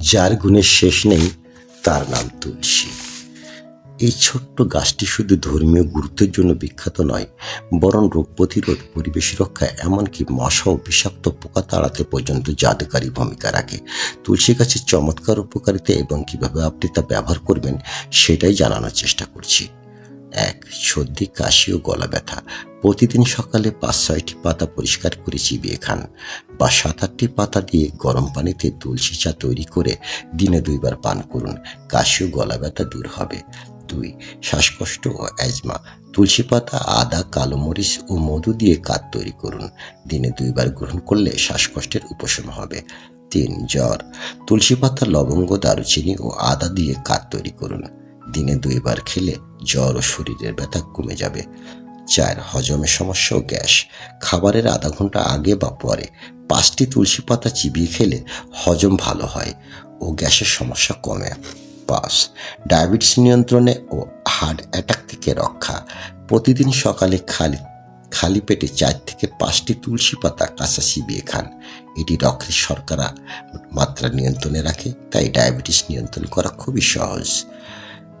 যার গুণের শেষ নেই, তার নাম তুলসী। এই ছোট্ট গাছটি শুধু ধর্মীয় গুরুত্বের জন্য বিখ্যাত নয়, বরং রোগ প্রতিরোধ পরিবেশ রক্ষা, এমনকি মশা ও বিষাক্ত পোকা তাড়াতে পর্যন্ত জাদুকারী ভূমিকা রাখে। তুলসী গাছের চমৎকার উপকারিতা এবং কীভাবে আপনি তা ব্যবহার করবেন, সেটাই জানানোর চেষ্টা করছি। সর্দি, কাশি ও গলা ব্যথা। প্রতিদিন সকালে পাঁচ ছয়টি পাতা পরিষ্কার করে চিবিয়ে খান। বা সাত আটটি পাতা দিয়ে গরম পানিতে তুলসী চা তৈরি করে দিনে দুইবার পান করুন। কাশি ও গলা ব্যথা দূর হবে। দুই, শ্বাসকষ্ট ও অ্যাজমা। তুলসী পাতা, আদা, কালো মরিচ ও মধু দিয়ে কাত তৈরি করুন। দিনে দুইবার গ্রহণ করলে শ্বাসকষ্টের উপশম হবে। তিন, জ্বর। তুলসী পাতা, লবঙ্গ, দারুচিনি ও আদা দিয়ে কাত তৈরি করুন। দিনে দুইবার খেলে জ্বর ও শরীরের ব্যথা কমে যাবে। চার হজমের সমস্যা ও গ্যাস। খাবারের আধা ঘণ্টা আগে বা পরে পাঁচটি তুলসী পাতা চিবিয়ে খেলে হজম ভালো হয় ও গ্যাসের সমস্যা কমে। পাঁচ, ডায়াবেটিস নিয়ন্ত্রণে ও হার্ট অ্যাটাক থেকে রক্ষা। প্রতিদিন সকালে খালি খালি পেটে চার থেকে পাঁচটি তুলসী পাতা কাঁচা চিবিয়ে খান। এটি রক্তের শর্করা মাত্রা নিয়ন্ত্রণে রাখে, তাই ডায়াবেটিস নিয়ন্ত্রণ করা খুবই সহজ।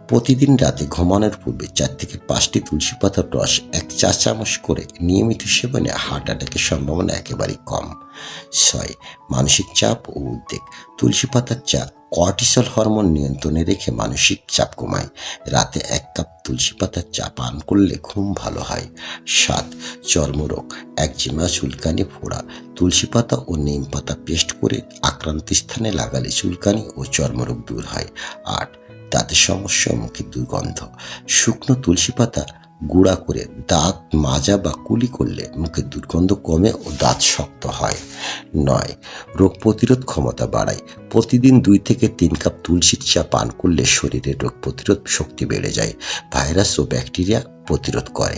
প্রতিদিন রাতে ঘুমানোর পূর্বে চার থেকে পাঁচটি তুলসী পাতার রস এক চা চামচ করে নিয়মিত সেবনে হার্ট অ্যাটাকের সম্ভাবনা একেবারেই কম। ছয়, মানসিক চাপ ও উদ্বেগ। তুলসী পাতার চা কর্টিসল হরমোন নিয়ন্ত্রণে রেখে মানসিক চাপ কমায়। রাতে এক কাপ তুলসী পাতার চা পান করলে ঘুম ভালো হয়। সাত, চর্মরোগ। একজিমা চুলকানি ফোড়া। তুলসী পাতা ও নিম পাতা পেস্ট করে আক্রান্ত স্থানে লাগালে চুলকানি ও চর্মরোগ দূর হয়। আট দাঁতের সমস্যা মুখে দুর্গন্ধ। শুকনো তুলসী পাতা গুঁড়া করে দাঁত, মাজা বা কুলি করলে মুখের দুর্গন্ধ কমে ও দাঁত শক্ত হয়। নয়, রোগ প্রতিরোধ ক্ষমতা বাড়ায়। প্রতিদিন দুই থেকে তিন কাপ তুলসীর চা পান করলে শরীরের রোগ প্রতিরোধ শক্তি বেড়ে যায়। ভাইরাস ও ব্যাকটেরিয়া প্রতিরোধ করে।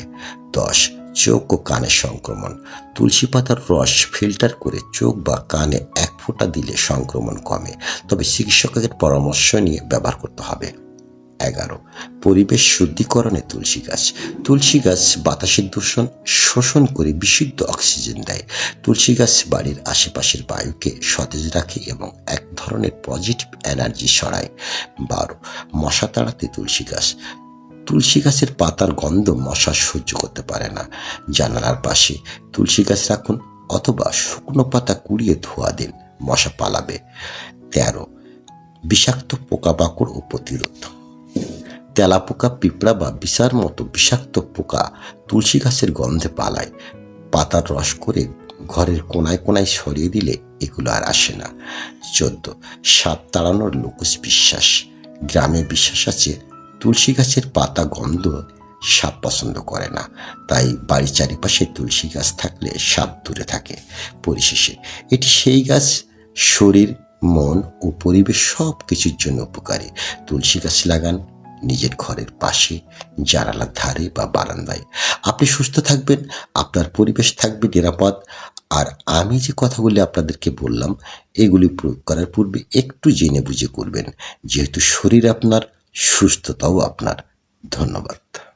দশ চোখ ও কানের সংক্রমণ। তুলসী পাতার রস ফিল্টার করে চোখ বা কানে এক ফোঁটা দিলে সংক্রমণ কমে। তবে চিকিৎসকের পরামর্শ নিয়ে ব্যবহার করতে হবে। এগারো, পরিবেশ শুদ্ধিকরণে তুলসী গাছ। তুলসী গাছ বাতাসের দূষণ, শোষণ করে বিশুদ্ধ অক্সিজেন দেয়। তুলসী গাছ বাড়ির আশেপাশের বায়ুকে সতেজ রাখে এবং এক ধরনের পজিটিভ এনার্জি সরায় বারো, মশা তাড়াতে তুলসী গাছ। তুলসী গাছের পাতার গন্ধ মশা সহ্য করতে পারে না। জানালার পাশে তুলসী গাছ রাখুন অথবা শুকনো পাতা কুড়িয়ে ধোয়া দিন, মশা পালাবে। তেরো, বিষাক্ত পোকামাকড় ও প্রতিরোধ। তেলাপোকা পিঁপড়া বা বিছার মতো বিষাক্ত পোকা তুলসী গাছের গন্ধে পালায়। পাতার রস করে ঘরের কোনায় কোনায় সরিয়ে দিলে এগুলো আর আসে না। চোদ্দ, সাপ তাড়ানোর লোকস বিশ্বাস। গ্রামে বিশ্বাস আছে তুলসী গাছের পাতা গন্ধ সাপ পছন্দ করে না। তাই বাড়ির চারিপাশে তুলসী গাছ থাকলে সাপ দূরে থাকে পরিশেষে। এটি সেই গাছ, শরীর, মন ও পরিবেশ সব কিছুর জন্য উপকারী। তুলসী গাছ লাগান নিজের ঘরের পাশে, জানালার ধারে বা বারান্দায়। আপনি সুস্থ থাকবেন, আপনার পরিবেশ থাকবে নিরাপদ। আর আমি যে কথাগুলি আপনাদেরকে বললাম, এগুলি প্রয়োগ করার পূর্বে একটু জেনে বুঝে করবেন। যেহেতু শরীর আপনার সুস্থতাও আপনার। ধন্যবাদ।